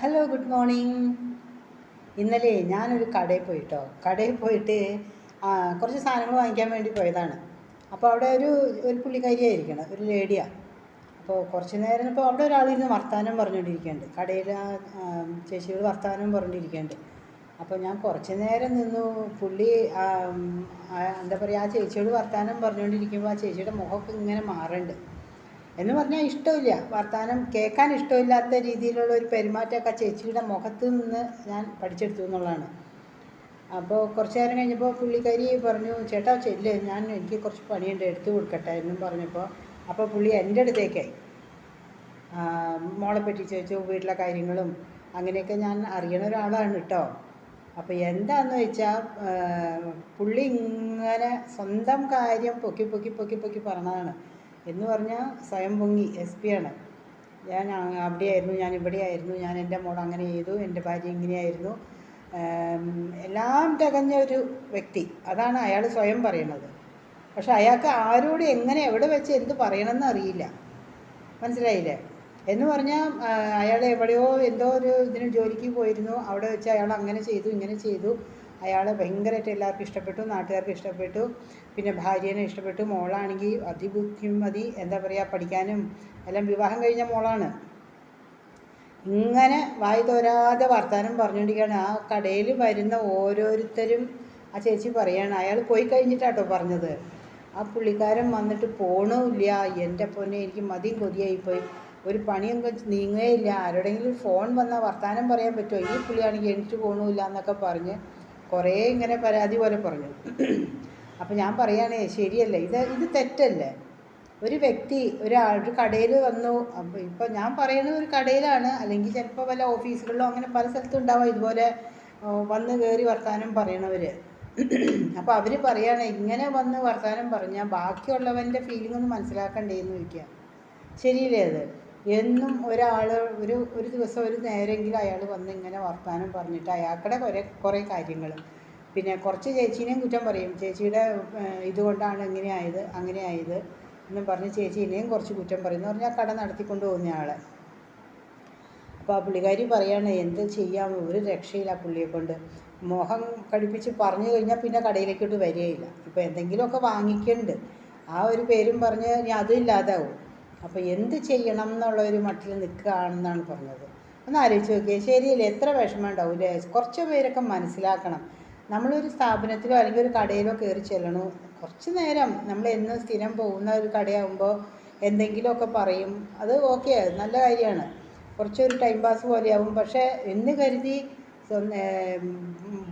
Hello good morning ഇന്നലെ ഞാനൊരു കടയിൽ പോയിട്ടോ. കടയിൽ പോയിട്ട് കുറച്ച് സാധനങ്ങൾ വാങ്ങിക്കാൻ വേണ്ടി പോയതാണ്. അപ്പോൾ അവിടെ ഒരു ഒരു പുള്ളിക്കാരിയായിരിക്കണം ഒരു ലേഡിയാണ് അപ്പോൾ കുറച്ച് നേരം ഇപ്പോൾ അവിടെ ഒരാൾ ഒരാളിരുന്ന് വർത്തമാനം പറഞ്ഞുകൊണ്ടിരിക്കുന്നുണ്ട് കടയിൽ ആ ചേച്ചിയോട് വർത്തമാനം പറഞ്ഞുകൊണ്ടിരിക്കുന്നുണ്ട് അപ്പോൾ ഞാൻ കുറച്ച് നേരം നിന്നു. പുള്ളി എന്താ പറയുക ആ ചേച്ചിയോട് വർത്തമാനം പറഞ്ഞുകൊണ്ടിരിക്കുമ്പോൾ ആ ചേച്ചിയുടെ മുഖമൊക്കെ ഇങ്ങനെ മാറുന്നുണ്ട് എന്ന് പറഞ്ഞാൽ ഇഷ്ടമില്ല. വർത്തമാനം കേൾക്കാൻ ഇഷ്ടമില്ലാത്ത രീതിയിലുള്ള ഒരു പെരുമാറ്റമൊക്കെ ചേച്ചിയുടെ മുഖത്ത് നിന്ന് ഞാൻ പഠിച്ചെടുത്തു എന്നുള്ളതാണ്. അപ്പോൾ കുറച്ച് നേരം കഴിഞ്ഞപ്പോൾ പുള്ളിക്കാരി പറഞ്ഞു ചേട്ടാ ചെല്ല്. ഞാൻ എനിക്ക് കുറച്ച് പണിയുണ്ട്. എടുത്തു കൊടുക്കട്ടെ എന്നും പറഞ്ഞപ്പോൾ അപ്പോൾ പുള്ളി എന്റെ അടുത്തേക്കായി മോളെ പറ്റി ചോദിച്ചു വീട്ടിലെ കാര്യങ്ങളും അങ്ങനെയൊക്കെ ഞാൻ അറിയണ ഒരാളാണ് കേട്ടോ. അപ്പോൾ എന്താണെന്ന് വെച്ചാൽ പുള്ളി ഇങ്ങനെ സ്വന്തം കാര്യം പൊക്കി പൊക്കി പൊക്കി പൊക്കി പറഞ്ഞതാണ്. എന്ന് പറഞ്ഞാൽ സ്വയം പൊങ്ങി എസ് പി ആണ്. ഞാൻ അവിടെ അവിടെയായിരുന്നു ഞാൻ ഇവിടെയായിരുന്നു ഞാൻ എന്റെ മോൾ അങ്ങനെ ചെയ്തു എന്റെ ഭാര്യ ഇങ്ങനെയായിരുന്നു. എല്ലാം തികഞ്ഞ ഒരു വ്യക്തി. അതാണ് അയാൾ സ്വയം പറയണത്. പക്ഷെ അയാൾക്ക് ആരോട് എങ്ങനെ എവിടെ വെച്ച് എന്ത് പറയണമെന്ന് അറിയില്ല. മനസ്സിലായില്ലേ? എന്ന് പറഞ്ഞാൽ അയാൾ എവിടെയോ എന്തോ ഒരു ഇതിന് ജോലിക്ക് പോയിരുന്നു. അവിടെ വെച്ച് അയാൾ അങ്ങനെ ചെയ്തു ഇങ്ങനെ ചെയ്തു. അയാൾ ഭയങ്കരമായിട്ട് എല്ലാവർക്കും ഇഷ്ടപ്പെട്ടു നാട്ടുകാർക്ക് ഇഷ്ടപ്പെട്ടു പിന്നെ ഭാര്യേനെ ഇഷ്ടപ്പെട്ടു. മോളാണെങ്കിൽ അതിബുദ്ധിമതി എന്താ പറയുക പഠിക്കാനും എല്ലാം വിവാഹം കഴിഞ്ഞ മോളാണ്. ഇങ്ങനെ വായി തോരാതെ വർത്തമാനം പറഞ്ഞുകൊണ്ടിരിക്കുകയാണ് ആ കടയിൽ വരുന്ന ഓരോരുത്തരും ആ ചേച്ചി പറയാണ് അയാൾ പോയി കഴിഞ്ഞിട്ടാട്ടോ പറഞ്ഞത്. ആ പുള്ളിക്കാരൻ വന്നിട്ട് പോണില്ല എന്റെ പൊന്നെ എനിക്ക് മതിയും കൊതിയായിപ്പോയി ഒരു പണിയൊന്നും നീങ്ങുകയില്ല. ആരോടെങ്കിലും ഫോൺ വന്നാൽ വർത്തമാനം പറയാൻ പറ്റുമോ? ഈ പുള്ളിയാണെങ്കിൽ എണീറ്റ് പോകണമില്ല എന്നൊക്കെ പറഞ്ഞ് കുറേ ഇങ്ങനെ പരാതി പോലെ പറഞ്ഞു. അപ്പം ഞാൻ പറയുകയാണേ ശരിയല്ലേ ഇത് ഇത് തെറ്റല്ലേ? ഒരു വ്യക്തി ഒരാൾ ഒരു കടയിൽ വന്നു അപ്പോൾ ഇപ്പോൾ ഞാൻ പറയുന്നത് ഒരു കടയിലാണ് അല്ലെങ്കിൽ ചിലപ്പോൾ വല്ല ഓഫീസുകളിലോ അങ്ങനെ പല സ്ഥലത്തും ഉണ്ടാവാം ഇതുപോലെ വന്ന് കയറി വർത്തമാനം പറയണവർ അപ്പോൾ അവർ പറയുകയാണ് ഇങ്ങനെ വന്ന് വർത്തമാനം പറഞ്ഞാൽ ബാക്കിയുള്ളവന്റെ ഫീലിംഗ് ഒന്ന് മനസ്സിലാക്കണ്ടേന്ന് ചോദിക്കുക ശരിയല്ലേ അത്? എന്നും ഒരാൾ ഒരു ഒരു ദിവസം ഒരു നേരമെങ്കിലും അയാൾ വന്ന് ഇങ്ങനെ വർത്തമാനം പറഞ്ഞിട്ട് അയാൾക്കടെ കുറേ കുറേ കാര്യങ്ങൾ പിന്നെ കുറച്ച് ചേച്ചീനെയും കുറ്റം പറയും. ചേച്ചിയുടെ ഇതുകൊണ്ടാണ് ഇങ്ങനെ ആയത് അങ്ങനെ ആയത് എന്നും പറഞ്ഞ് ചേച്ചീനെയും കുറച്ച് കുറ്റം പറയും എന്ന് പറഞ്ഞാൽ കട നടത്തിക്കൊണ്ട് പോകുന്ന ആളെ. അപ്പോൾ ആ പുള്ളിക്കാരി പറയാണ് എന്ത് ചെയ്യാം? ഒരു രക്ഷയില്ല പുള്ളിയെ കൊണ്ട്. മോഹം കടിപ്പിച്ച് പറഞ്ഞു കഴിഞ്ഞാൽ പിന്നെ കടയിലേക്കോട്ട് വരികയില്ല. ഇപ്പോൾ എന്തെങ്കിലുമൊക്കെ വാങ്ങിക്കുന്നുണ്ട് ആ ഒരു പേരും പറഞ്ഞ് ഇനി അതും ഇല്ലാതാവും. അപ്പോൾ എന്ത് ചെയ്യണം എന്നുള്ള ഒരു മട്ടിൽ നിൽക്കുകയാണെന്നാണ് പറഞ്ഞത്. ഒന്ന് ആലോചിച്ച് നോക്കിയേ ശരിയല്ലേ? എത്ര വിഷമം ഉണ്ടാവില്ലേ കുറച്ച് പേരൊക്കെ മനസ്സിലാക്കണം. നമ്മളൊരു സ്ഥാപനത്തിലോ അല്ലെങ്കിൽ ഒരു കടയിലോ കയറി ചെല്ലണു. കുറച്ച് നേരം നമ്മൾ എന്നും സ്ഥിരം പോകുന്ന ഒരു കടയാകുമ്പോൾ എന്തെങ്കിലുമൊക്കെ പറയും. അത് ഓക്കെ നല്ല കാര്യമാണ്. കുറച്ചൊരു ടൈം പാസ് പോലെയാവും. പക്ഷേ എന്ന് കരുതി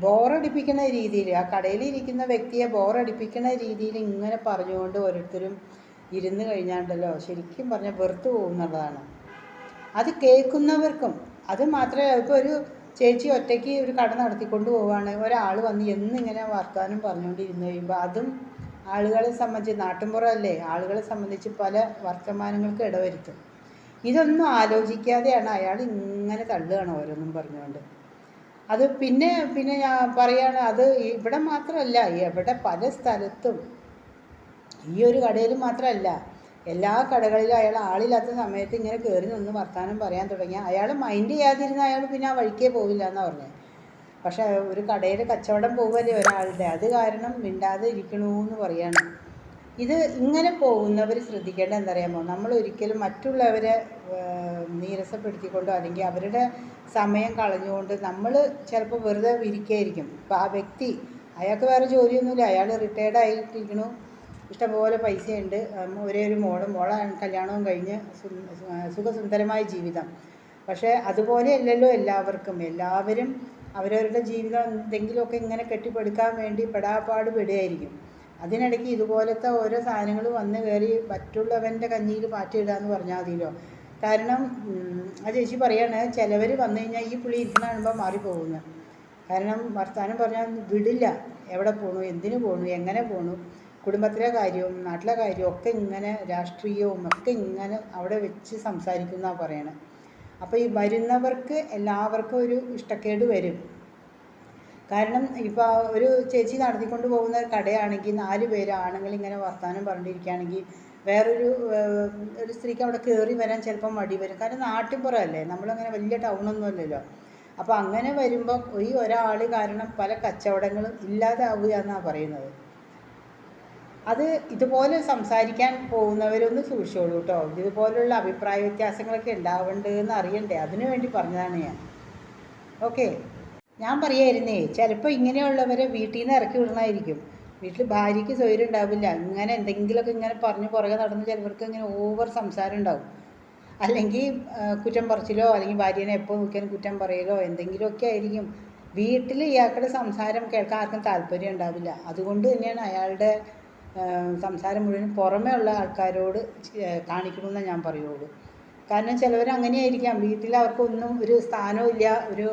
ബോറടിപ്പിക്കുന്ന രീതിയിൽ ആ കടയിൽ ഇരിക്കുന്ന വ്യക്തിയെ ബോറടിപ്പിക്കുന്ന രീതിയിൽ ഇങ്ങനെ പറഞ്ഞുകൊണ്ട് ഓരോരുത്തരും ഇരുന്ന് കഴിഞ്ഞാണ്ടല്ലോ. ശരിക്കും പറഞ്ഞാൽ വെറുത്തു പോകുന്നുള്ളതാണ് അത് കേൾക്കുന്നവർക്കും അത് മാത്രമേ ഇപ്പോൾ ഒരു ചേച്ചി ഒറ്റയ്ക്ക് ഒരു കട നടത്തിക്കൊണ്ട് പോവുകയാണ്. ഒരാൾ വന്ന് എന്നിങ്ങനെ വർത്തമാനം പറഞ്ഞുകൊണ്ടിരുന്ന് കഴിയുമ്പോൾ അതും ആളുകളെ സംബന്ധിച്ച് നാട്ടിൻപുറമല്ലേ ആളുകളെ സംബന്ധിച്ച് പല വർത്തമാനങ്ങൾക്ക് ഇടവരുത്തും. ഇതൊന്നും ആലോചിക്കാതെയാണ് അയാൾ ഇങ്ങനെ തള്ളുകയാണ് ഓരോന്നും പറഞ്ഞുകൊണ്ട്. അത് പിന്നെ പിന്നെ ഞാൻ പറയാണ് അത് ഇവിടെ മാത്രമല്ല എവിടെ പല സ്ഥലത്തും ഈ ഒരു കടയിൽ മാത്രമല്ല എല്ലാ കടകളിലും അയാൾ ആളില്ലാത്ത സമയത്ത് ഇങ്ങനെ കയറി നിന്ന് വർത്തമാനം പറയാൻ തുടങ്ങി. അയാൾ മൈൻഡ് ചെയ്യാതിരുന്ന അയാൾ പിന്നെ ആ വഴിക്കേ പോവില്ല എന്നാണ് പറഞ്ഞത് പക്ഷേ ഒരു കടയിൽ കച്ചവടം പോവല്ലേ ഒരാളുടെ? അത് കാരണം മിണ്ടാതെ ഇരിക്കണമെന്ന് പറയാണ്. ഇത് ഇങ്ങനെ പോകുന്നവർ ശ്രദ്ധിക്കേണ്ട എന്തറിയാമോ നമ്മൾ ഒരിക്കലും മറ്റുള്ളവരെ നീരസപ്പെടുത്തിക്കൊണ്ടോ അല്ലെങ്കിൽ അവരുടെ സമയം കളഞ്ഞുകൊണ്ട് നമ്മൾ ചിലപ്പോൾ വെറുതെ ഇരിക്കുകയായിരിക്കും അപ്പോൾ ആ വ്യക്തി അയാൾക്ക് വേറെ ജോലിയൊന്നുമില്ല. അയാൾ റിട്ടയർഡ് ആയിട്ടിരിക്കണു. ഇഷ്ടംപോലെ പൈസയുണ്ട്. ഒരേ ഒരു മോൾ. മോളെ കല്യാണവും കഴിഞ്ഞ് സുഖസുന്ദരമായ ജീവിതം. പക്ഷേ അതുപോലെ അല്ലല്ലോ എല്ലാവർക്കും. എല്ലാവരും അവരവരുടെ ജീവിതം എന്തെങ്കിലുമൊക്കെ ഇങ്ങനെ കെട്ടിപ്പടുക്കാൻ വേണ്ടി പെടാപ്പാട് പെടുകയായിരിക്കും. അതിനിടയ്ക്ക് ഇതുപോലത്തെ ഓരോ സാധനങ്ങൾ വന്ന് കയറി മറ്റുള്ളവന്റെ കഞ്ഞിയിൽ പാറ്റി ഇടാന്ന് പറഞ്ഞാൽ മതിയല്ലോ. കാരണം ആ ചേച്ചി പറയാണ് ചിലവർ വന്നു കഴിഞ്ഞാൽ ഈ പുളി ഇരിക്കുന്ന കാണുമ്പോൾ മാറിപ്പോകുന്നു കാരണം വർത്തമാനം പറഞ്ഞാൽ വിടില്ല. എവിടെ പോണു? എന്തിനു പോണു? എങ്ങനെ പോണു? കുടുംബത്തിലെ കാര്യവും നാട്ടിലെ കാര്യവും ഒക്കെ ഇങ്ങനെ രാഷ്ട്രീയവും ഒക്കെ ഇങ്ങനെ അവിടെ വെച്ച് സംസാരിക്കുന്ന പറയണത് അപ്പോൾ ഈ വരുന്നവർക്ക് എല്ലാവർക്കും ഒരു ഇഷ്ടക്കേട് വരും. കാരണം ഇപ്പോൾ ഒരു ചേച്ചി നടത്തിക്കൊണ്ട് പോകുന്ന കടയാണെങ്കിൽ നാല് പേര് ആണുങ്ങൾ ഇങ്ങനെ വർത്തമാനം പറഞ്ഞിരിക്കുകയാണെങ്കിൽ വേറൊരു ഒരു സ്ത്രീക്ക് അവിടെ കയറി വരാൻ ചിലപ്പോൾ മടി വരും. കാരണം നാട്ടിൻപുറമല്ലേ നമ്മളങ്ങനെ വലിയ ടൗണൊന്നും അല്ലല്ലോ. അപ്പോൾ അങ്ങനെ വരുമ്പോൾ ഈ ഒരാൾ കാരണം പല കച്ചവടങ്ങളും ഇല്ലാതാവുക എന്നാണ് പറയുന്നത്. അത് ഇതുപോലെ സംസാരിക്കാൻ പോകുന്നവരൊന്ന് സൂക്ഷിച്ചോളൂ കേട്ടോ. ഇതുപോലുള്ള അഭിപ്രായ വ്യത്യാസങ്ങളൊക്കെ ഉണ്ടാവേണ്ടതെന്ന് അറിയണ്ടേ? അതിനു വേണ്ടി പറഞ്ഞതാണ് ഞാൻ. ഓക്കെ. ഞാൻ പറയായിരുന്നേ ചിലപ്പോൾ ഇങ്ങനെയുള്ളവരെ വീട്ടിൽ നിന്ന് ഇറക്കി വിടണമായിരിക്കും വീട്ടിൽ ഭാര്യയ്ക്ക് സ്വൈര്യം ഉണ്ടാവില്ല ഇങ്ങനെ എന്തെങ്കിലുമൊക്കെ ഇങ്ങനെ പറഞ്ഞ് പുറകെ നടന്ന് ചിലവർക്ക് ഇങ്ങനെ ഓവർ സംസാരം ഉണ്ടാവും. അല്ലെങ്കിൽ കുറ്റം പറച്ചിലോ അല്ലെങ്കിൽ ഭാര്യനെ എപ്പോൾ നോക്കിയാലും കുറ്റം പറയലോ എന്തെങ്കിലുമൊക്കെ ആയിരിക്കും. വീട്ടിൽ ഇയാൾക്കുടെ സംസാരം കേൾക്കാൻ ആർക്കും താല്പര്യം ഉണ്ടാവില്ല. അതുകൊണ്ട് തന്നെയാണ് അയാളുടെ സംസാരം മുഴുവൻ പുറമേ ഉള്ള ആൾക്കാരോട് കാണിക്കണമെന്നേ ഞാൻ പറയുള്ളൂ. കാരണം ചിലവർ അങ്ങനെയായിരിക്കാം. വീട്ടിൽ അവർക്കൊന്നും ഒരു സ്ഥാനവും ഇല്ല. ഒരു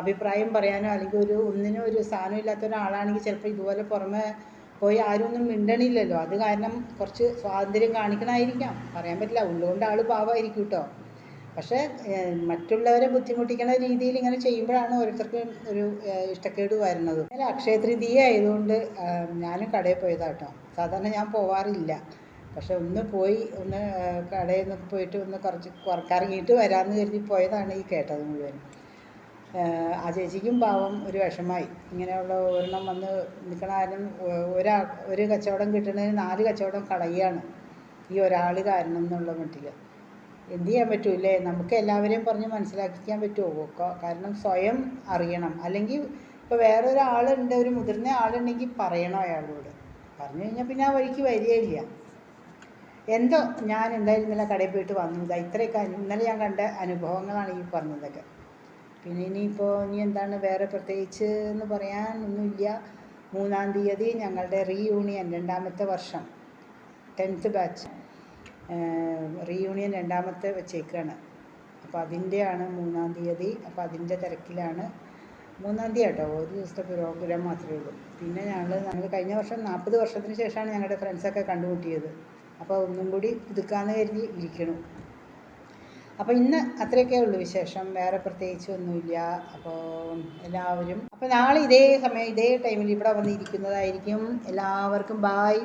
അഭിപ്രായം പറയാനോ അല്ലെങ്കിൽ ഒരു ഒന്നിനും ഒരു സ്ഥാനം ഇല്ലാത്ത ഒരാളാണെങ്കിൽ ചിലപ്പോൾ ഇതുപോലെ പുറമെ പോയി ആരും ഒന്നും മിണ്ടണില്ലല്ലോ. അത് കാരണം കുറച്ച് സ്വാതന്ത്ര്യം കാണിക്കണമായിരിക്കാം പറയാൻ പറ്റില്ല. ഉള്ളുകൊണ്ട് ആൾ പാവമായിരിക്കും കേട്ടോ. പക്ഷേ മറ്റുള്ളവരെ ബുദ്ധിമുട്ടിക്കുന്ന രീതിയിൽ ഇങ്ങനെ ചെയ്യുമ്പോഴാണ് ഓരോരുത്തർക്കും ഒരു ഇഷ്ടക്കേട് വരുന്നത്. അക്ഷയ തൃതീയ ആയതുകൊണ്ട് ഞാനും കടയിൽ പോയതാട്ടോ. സാധാരണ ഞാൻ പോവാറില്ല. പക്ഷെ ഒന്ന് പോയി ഒന്ന് കടയിൽ നിന്ന് പോയിട്ട് ഒന്ന് കുറച്ച് കുറക്കിറങ്ങിയിട്ട് വരാമെന്ന് കരുതി പോയതാണ് ഈ കേട്ടത് മുഴുവൻ ആ ചേച്ചിക്കും പാവം ഒരു വിഷമായി ഇങ്ങനെയുള്ള ഒരെണ്ണം വന്ന് നിൽക്കണ കാരണം ഒരു കച്ചവടം കിട്ടുന്നതിന് നാല് കച്ചവടം കളയുകയാണ് ഈ ഒരാൾ കാരണം എന്നുള്ള മട്ടിൽ എന്ത് ചെയ്യാൻ പറ്റൂലേ നമുക്ക് എല്ലാവരെയും പറഞ്ഞ് മനസ്സിലാക്കിക്കാൻ പറ്റുമോ കാരണം സ്വയം അറിയണം. അല്ലെങ്കിൽ ഇപ്പോൾ വേറെ ഒരാളുണ്ട് ഒരു മുതിർന്ന ആളുണ്ടെങ്കിൽ പറയണം അയാളോട്. പറഞ്ഞു കഴിഞ്ഞാൽ പിന്നെ ആ വഴിക്ക് വരികയില്ല. എന്തോ ഞാൻ എന്തായാലും ഇന്നലെ കടയിൽ പോയിട്ട് വന്നതാ ഇതാ ഇത്രയൊക്കെ ഇന്നലെ ഞാൻ കണ്ട അനുഭവങ്ങളാണ് ഈ പറഞ്ഞതൊക്കെ. പിന്നെ ഇനിയിപ്പോൾ ഇനി എന്താണ്? വേറെ പ്രത്യേകിച്ച് എന്ന് പറയാൻ ഒന്നുമില്ല. മൂന്നാം തീയതി ഞങ്ങളുടെ റീയൂണിയൻ രണ്ടാമത്തെ വർഷം. ടെൻത്ത് ബാച്ച് റീയൂണിയൻ രണ്ടാമത്തെ വെച്ചേക്കാണ്. അപ്പോൾ അതിന്റെയാണ് മൂന്നാം തീയതി അപ്പോൾ അതിന്റെ തിരക്കിലാണ്. മൂന്നാം തീയതി കേട്ടോ ഒരു ദിവസത്തെ പ്രോഗ്രാം മാത്രമേ ഉള്ളൂ. പിന്നെ ഞങ്ങൾ ഞങ്ങൾ കഴിഞ്ഞ വർഷം നാൽപ്പത് വർഷത്തിന് ശേഷമാണ് ഞങ്ങളുടെ ഫ്രണ്ട്സൊക്കെ കണ്ടുമുട്ടിയത്. അപ്പോൾ ഒന്നും കൂടി പുതുക്കാന്ന് കരുതി ഇരിക്കണം. അപ്പോൾ ഇന്ന് അത്രയൊക്കെ ഉള്ളൂ വിശേഷം. വേറെ പ്രത്യേകിച്ച് ഒന്നുമില്ല. അപ്പോൾ എല്ലാവരും അപ്പോൾ നാളെ ഇതേ സമയം ഇതേ ടൈമിൽ ഇവിടെ വന്നിരിക്കുന്നതായിരിക്കും. എല്ലാവർക്കും ബായ്